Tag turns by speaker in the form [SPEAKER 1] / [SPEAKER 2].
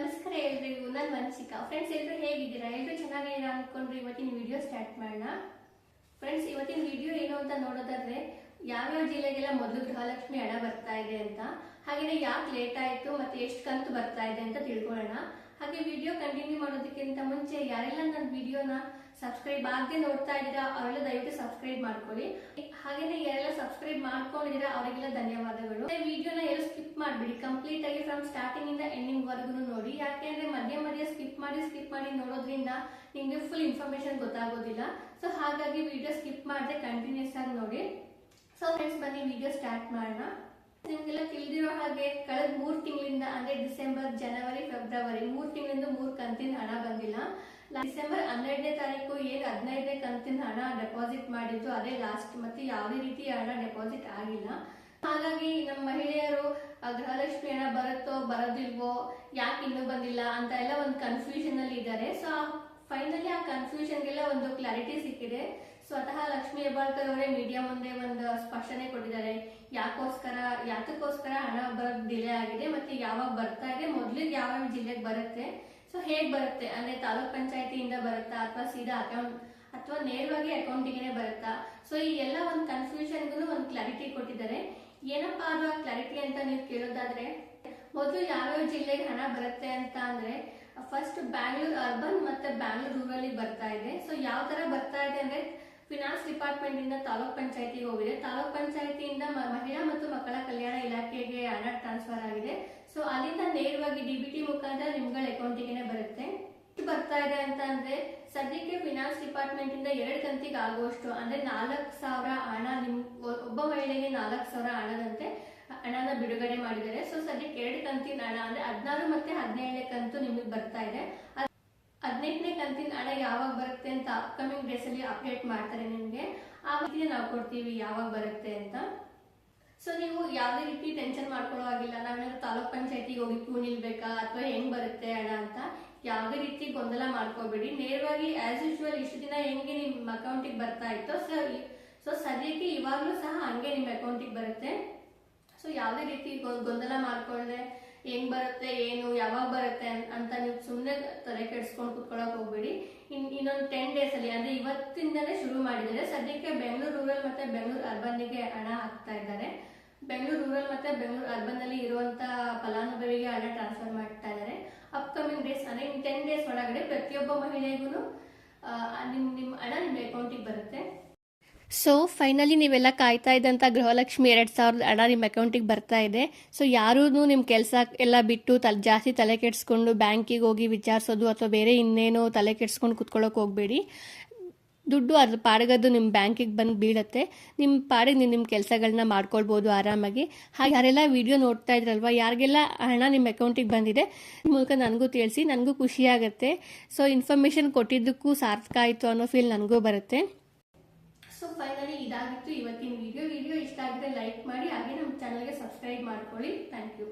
[SPEAKER 1] ನಮಸ್ಕಾರ ಎಲ್ರಿಗೂ, ನಾನು ವಂಶಿಕಾ. ಫ್ರೆಂಡ್ಸ್ ಎಲ್ಲರೂ ಹೇಗಿದ್ದೀರಾ? ಎಲ್ಲರೂ ಚೆನ್ನಾಗಿದ್ದೀರಾ ಅನ್ಕೊಂಡ್ರಿ ಇವತ್ತಿನ ವಿಡಿಯೋ ಸ್ಟಾರ್ಟ್ ಮಾಡೋಣ. ಫ್ರೆಂಡ್ಸ್ ಇವತ್ತಿನ ವಿಡಿಯೋ ಏನು ಅಂತ ನೋಡೋದಾದ್ರೆ, ಯಾವ್ಯಾವ ಜಿಲ್ಲೆಗೆಲ್ಲ ಮೊದಲು ಗೃಹಲಕ್ಷ್ಮಿ ಹಣ ಬರ್ತಾ ಇದೆ ಅಂತ ಹಾಗೆಯೇ ಯಾಕೆ ಲೇಟ್ ಆಯಿತು ಮತ್ತೆ ಎಷ್ಟು ಕಂತು ಬರ್ತಾ ಇದೆ ಅಂತ ತಿಳ್ಕೊಳ್ಳೋಣ. ಹಾಗೆ ವಿಡಿಯೋ ಕಂಟಿನ್ಯೂ ಮಾಡೋದಕ್ಕಿಂತ ಮುಂಚೆ ಯಾರೆಲ್ಲ ನನ್ನ ವಿಡಿಯೋನ ಸಬ್ಸ್ಕ್ರೈಬ್ ಆಗದೆ ನೋಡ್ತಾ ಇದ್ದೀರಾ, ಅವರೆಲ್ಲ ದಯವಿಟ್ಟು ಸಬ್ಸ್ಕ್ರೈಬ್ ಮಾಡ್ಕೊಳ್ಳಿ. ಹಾಗೆಯೇ ಯಾರೆಲ್ಲ ಸಬ್ಸ್ಕ್ರೈಬ್ ಮಾಡ್ಕೊಂಡಿದ್ದೀರಾ, ಅವರಿಗೆಲ್ಲ ಧನ್ಯವಾದಗಳು. ಮಾಡ್ಬಿಡಿ. ಕಂಪ್ಲೀಟ್ ಆಗಿ ಫ್ರಮ್ ಸ್ಟಾರ್ಟಿಂಗ್ ಇಂದ ಎಂಡಿಂಗ್ ವರ್ಗು ನೋಡಿ. ಯಾಕೆಂದ್ರೆ ಮಧ್ಯ ಮಧ್ಯ ಸ್ಕಿಪ್ ಮಾಡಿ ಸ್ಕಿಪ್ ಮಾಡಿ ನೋಡೋದ್ರಿಂದ ನಿಮ್ಗೆ ಫುಲ್ ಇನ್ಫಾರ್ಮೇಶನ್ ಗೊತ್ತಾಗೋದಿಲ್ಲ. ಸೊ ಹಾಗಾಗಿ ವಿಡಿಯೋ ಸ್ಕಿಪ್ ಮಾಡದೆ ಕಂಟಿನ್ಯೂಸ್ ಆಗಿ ನೋಡಿ. ಸೊ ಫ್ರೆಂಡ್ಸ್ ಬನ್ನಿ ವಿಡಿಯೋ ಸ್ಟಾರ್ಟ್ ಮಾಡೋಣ. ನಿಮ್ಗೆಲ್ಲ ತಿಳಿದಿರೋ ಹಾಗೆ ಕಳೆದ ಮೂರ್ ತಿಂಗಳಿಂದ, ಅಂದ್ರೆ ಡಿಸೆಂಬರ್ ಜನವರಿ ಫೆಬ್ರವರಿ ಮೂರ್ ತಿಂಗಳಿಂದ ಮೂರ್ ಕಂತಿನ ಹಣ ಬಂದಿಲ್ಲ. ಡಿಸೆಂಬರ್ ಹನ್ನೆರಡನೇ ತಾರೀಕು ಏನ್ ಹದಿನೈದನೇ ಕಂತಿನ ಹಣ ಡೆಪಾಸಿಟ್ ಮಾಡಿದ್ದು, ಅದೇ ಲಾಸ್ಟ್ ಮತ್ತೆ ಯಾವುದೇ ರೀತಿ ಹಣ ಡೆಪಾಸಿಟ್ ಆಗಿಲ್ಲ. ಹಾಗಾಗಿ ನಮ್ಮ ಮಹಿಳೆಯರು ಗೃಹಲಕ್ಷ್ಮಿ ಹಣ ಬರುತ್ತೋ, ಬರೋದಿಲ್ವೋ, ಯಾಕೆ ಇನ್ನೂ ಬಂದಿಲ್ಲ ಅಂತ ಎಲ್ಲ ಒಂದು ಕನ್ಫ್ಯೂಷನ್ ಅಲ್ಲಿ ಇದ್ದಾರೆ. ಸೊ ಫೈನಲಿ ಆ ಕನ್ಫ್ಯೂಷನ್ಗೆಲ್ಲ ಒಂದು ಕ್ಲಾರಿಟಿ ಸಿಕ್ಕಿದೆ. ಸ್ವತಃ ಲಕ್ಷ್ಮೀ ಹೆಬ್ಬಾಳ್ಕರ್ ಅವರೇ ಮೀಡಿಯಾ ಮುಂದೆ ಒಂದು ಸ್ಪಷ್ಟನೆ ಕೊಟ್ಟಿದ್ದಾರೆ. ಯಾಕೋಸ್ಕರ, ಯಾತಕ್ಕೋಸ್ಕರ ಹಣ ಬರೋದು ಡಿಲೇ ಆಗಿದೆ, ಮತ್ತೆ ಯಾವಾಗ ಬರ್ತಾ ಇದೆ, ಮೊದ್ಲಿಗೆ ಯಾವ ಜಿಲ್ಲೆಗೆ ಬರುತ್ತೆ? ಸೊ ಹೇಗ್ ಬರುತ್ತೆ? ಅಂದ್ರೆ ತಾಲೂಕ್ ಪಂಚಾಯತಿಯಿಂದ ಬರುತ್ತಾ, ಅಥವಾ ಸೀದಾ ಅಕೌಂಟ್ ಅಥವಾ ನೇರವಾಗಿ ಅಕೌಂಟಿಗೆ ಬರುತ್ತಾ? ಸೊ ಈ ಎಲ್ಲ ಒಂದು ಕನ್ಫ್ಯೂಷನ್ಗೂ ಒಂದು ಕ್ಲಾರಿಟಿ ಕೊಟ್ಟಿದ್ದಾರೆ. ಏನಪ್ಪಾ ಅದು ಕ್ಲಾರಿಟಿ ಅಂತ ನೀವು ಕೇಳೋದಾದ್ರೆ, ಮೊದಲು ಯಾವ್ಯಾವ ಜಿಲ್ಲೆಗೆ ಹಣ ಬರುತ್ತೆ ಅಂತ ಅಂದ್ರೆ ಫಸ್ಟ್ ಬ್ಯಾಂಗ್ಳೂರ್ ಅರ್ಬನ್ ಮತ್ತೆ ಬ್ಯಾಂಗ್ಳೂರ್ ರೂರಲ್ ಬರ್ತಾ ಇದೆ. ಸೊ ಯಾವ ತರ ಬರ್ತಾ ಇದೆ ಅಂದ್ರೆ ಫಿನಾನ್ಸ್ ಡಿಪಾರ್ಟ್ಮೆಂಟ್ ಇಂದ ತಾಲೂಕ್ ಪಂಚಾಯತಿಗೆ ಹೋಗಿದೆ. ತಾಲೂಕ್ ಪಂಚಾಯತಿಯಿಂದ ಮಹಿಳಾ ಮತ್ತು ಮಕ್ಕಳ ಕಲ್ಯಾಣ ಇಲಾಖೆಗೆ ಹಣ ಟ್ರಾನ್ಸ್ಫರ್ ಆಗಿದೆ. ಸೊ ಅಲ್ಲಿಂದ ನೇರವಾಗಿ ಡಿಬಿಟಿ ಮುಖಾಂತರ ನಿಮ್ಗಳ ಅಕೌಂಟಿಗೆ ಬರುತ್ತೆ. ಬರ್ತಾ ಇದೆ ಅಂತ ಅಂದ್ರೆ ಸದ್ಯಕ್ಕೆ ಫಿನಾನ್ಸ್ ಡಿಪಾರ್ಟ್ಮೆಂಟ್ ಇಂದ ಎರಡು ಕಂತಿಗೆ ಆಗುವಷ್ಟು, ಅಂದ್ರೆ ನಾಲ್ಕು ಸಾವಿರ ಹಣ ನಿಮ್, ಒಬ್ಬ ಮಹಿಳೆಗೆ ನಾಲ್ಕು ಸಾವಿರ ಹಣದಂತೆ ಹಣನ ಬಿಡುಗಡೆ ಮಾಡಿದ್ದಾರೆ. ಸೊ ಸದ್ಯಕ್ಕೆ ಎರಡು ಕಂತಿನ ಹಣ, ಅಂದ್ರೆ ಹದಿನಾರು ಮತ್ತೆ ಹದಿನೇಳನೇ ಕಂತು ನಿಮಗೆ ಬರ್ತಾ ಇದೆ. ಹದಿನೆಂಟನೇ ಕಂತಿನ ಹಣ ಯಾವಾಗ ಬರುತ್ತೆ ಅಂತ ಅಪ್ಕಮಿಂಗ್ ಡೇಸ್ ಅಲ್ಲಿ ಅಪ್ಡೇಟ್ ಮಾಡ್ತಾರೆ ನಿಮ್ಗೆ. ಆವಾಗ ನಾವು ಕೊಡ್ತೀವಿ ಯಾವಾಗ ಬರುತ್ತೆ ಅಂತ. ಸೊ ನೀವು ಯಾವುದೇ ರೀತಿ ಟೆನ್ಷನ್ ಮಾಡ್ಕೊಳ್ಳೋ ಆಗಿಲ್ಲ ನಾವೇನಾದ್ರು ತಾಲೂಕ್ ಪಂಚಾಯತಿಗೆ ಹೋಗಿ ಕ್ಯೂ ನಿಲ್ಬೇಕಾ ಅಥವಾ ಹೆಂಗ್ ಬರುತ್ತೆ ಹಣ ಅಂತ ಯಾವುದೇ ರೀತಿ ಗೊಂದಲ ಮಾಡ್ಕೋಬೇಡಿ. ನೇರವಾಗಿ ಆಸ್ ಯೂಶುವಲ್ ಇಷ್ಟು ದಿನ ಹೆಂಗೆ ನಿಮ್ಮ ಅಕೌಂಟಿಗೆ ಬರ್ತಾ ಇತ್ತು ಸೊ ಸೊ ಸದ್ಯಕ್ಕೆ ಇವಾಗಲೂ ಸಹ ಹಂಗೆ ನಿಮ್ಮ ಅಕೌಂಟಿಗೆ ಬರುತ್ತೆ. ಸೊ ಯಾವುದೇ ರೀತಿ ಗೊಂದಲ ಮಾಡ್ಕೊಂಡ್ರೆ ಹೆಂಗ್ ಬರುತ್ತೆ, ಏನು, ಯಾವಾಗ ಬರುತ್ತೆ ಅಂತ ನೀವು ಸುಮ್ಮನೆ ತಲೆ ಕೆಡಿಸ್ಕೊಂಡು ಕುತ್ಕೊಳಕ್ ಹೋಗ್ಬೇಡಿ. ಇನ್, ಇನ್ನೊಂದು ಟೆನ್ ಡೇಸ್ ಅಲ್ಲಿ, ಅಂದ್ರೆ ಇವತ್ತಿಂದಲೇ ಶುರು ಮಾಡಿದ್ದಾರೆ ಸದ್ಯಕ್ಕೆ ಬೆಂಗಳೂರು ರೂರಲ್ ಮತ್ತೆ ಬೆಂಗಳೂರು ಅರ್ಬನ್ಗೆ ಹಣ ಹಾಕ್ತಾ ಇದ್ದಾರೆ. ಬೆಂಗಳೂರು ರೂರಲ್ ಮತ್ತೆ ಬೆಂಗಳೂರು ಅರ್ಬನ್ ಅಲ್ಲಿ ಇರುವಂತ ಫಲಾನುಭವಿಗೆ ಹಣ ಟ್ರಾನ್ಸ್ಫರ್ ಮಾಡ್ತಾ ಇದ್ದಾರೆ. ಅಪ್ಕಮಿಂಗ್ ಡೇಸ್ ಅಂದ್ರೆ ಇನ್ ಟೆನ್ ಡೇಸ್ ಒಳಗಡೆ ಪ್ರತಿಯೊಬ್ಬ ಮಹಿಳೆಗೂ ನಿಮ್ ನಿಮ್ ಹಣ ನಿಮ್ಮ ಅಕೌಂಟಿಗೆ ಬರುತ್ತೆ. ಸೊ ಫೈನಲಿ ನೀವೆಲ್ಲ ಕಾಯ್ತಾ ಇದ್ದಂಥ ಗೃಹಲಕ್ಷ್ಮಿ ಎರಡು ಸಾವಿರದ ಹಣ ನಿಮ್ಮ ಅಕೌಂಟಿಗೆ ಬರ್ತಾ ಇದೆ. ಸೊ ಯಾರೂ ನಿಮ್ಮ ಕೆಲಸ ಎಲ್ಲ ಬಿಟ್ಟು ತಲೆ, ಜಾಸ್ತಿ ತಲೆ ಕೆಡಿಸ್ಕೊಂಡು ಬ್ಯಾಂಕಿಗೆ ಹೋಗಿ ವಿಚಾರಿಸೋದು ಅಥವಾ ಬೇರೆ ಇನ್ನೇನೋ ತಲೆ ಕೆಡಿಸ್ಕೊಂಡು ಕುತ್ಕೊಳ್ಳೋಕೆ ಹೋಗಬೇಡಿ. ದುಡ್ಡು ಅದ್ರ ಪಾಡಗದು ನಿಮ್ಮ ಬ್ಯಾಂಕಿಗೆ ಬಂದು ಬೀಳತ್ತೆ. ನಿಮ್ಮ ಪಾಡಿಗೆ ನೀವು ನಿಮ್ಮ ಕೆಲಸಗಳನ್ನ ಮಾಡ್ಕೊಳ್ಬೋದು ಆರಾಮಾಗಿ. ಹಾಗೆ ಯಾರೆಲ್ಲ ವಿಡಿಯೋ ನೋಡ್ತಾ ಇದ್ರಲ್ವ, ಯಾರಿಗೆಲ್ಲ ಹಣ ನಿಮ್ಮ ಅಕೌಂಟಿಗೆ ಬಂದಿದೆ ಮೂಲಕ ನನಗೂ ತಿಳಿಸಿ, ನನಗೂ ಖುಷಿ ಆಗುತ್ತೆ. ಸೊ ಇನ್ಫಾರ್ಮೇಷನ್ ಕೊಟ್ಟಿದ್ದಕ್ಕೂ ಸಾರ್ಥಕ ಆಯಿತು ಅನ್ನೋ ಫೀಲ್ ನನಗೂ ಬರುತ್ತೆ. ಸೊ ಫೈನಲಿ ಇದಾಗಿತ್ತು ಇವತ್ತಿನ ವಿಡಿಯೋ ವಿಡಿಯೋ ಇಷ್ಟ ಆಗಿದ್ರೆ ಲೈಕ್ ಮಾಡಿ, ಹಾಗೆ ನಮ್ಮ ಚಾನಲ್ಗೆ ಸಬ್ಸ್ಕ್ರೈಬ್ ಮಾಡ್ಕೊಳ್ಳಿ. Thank you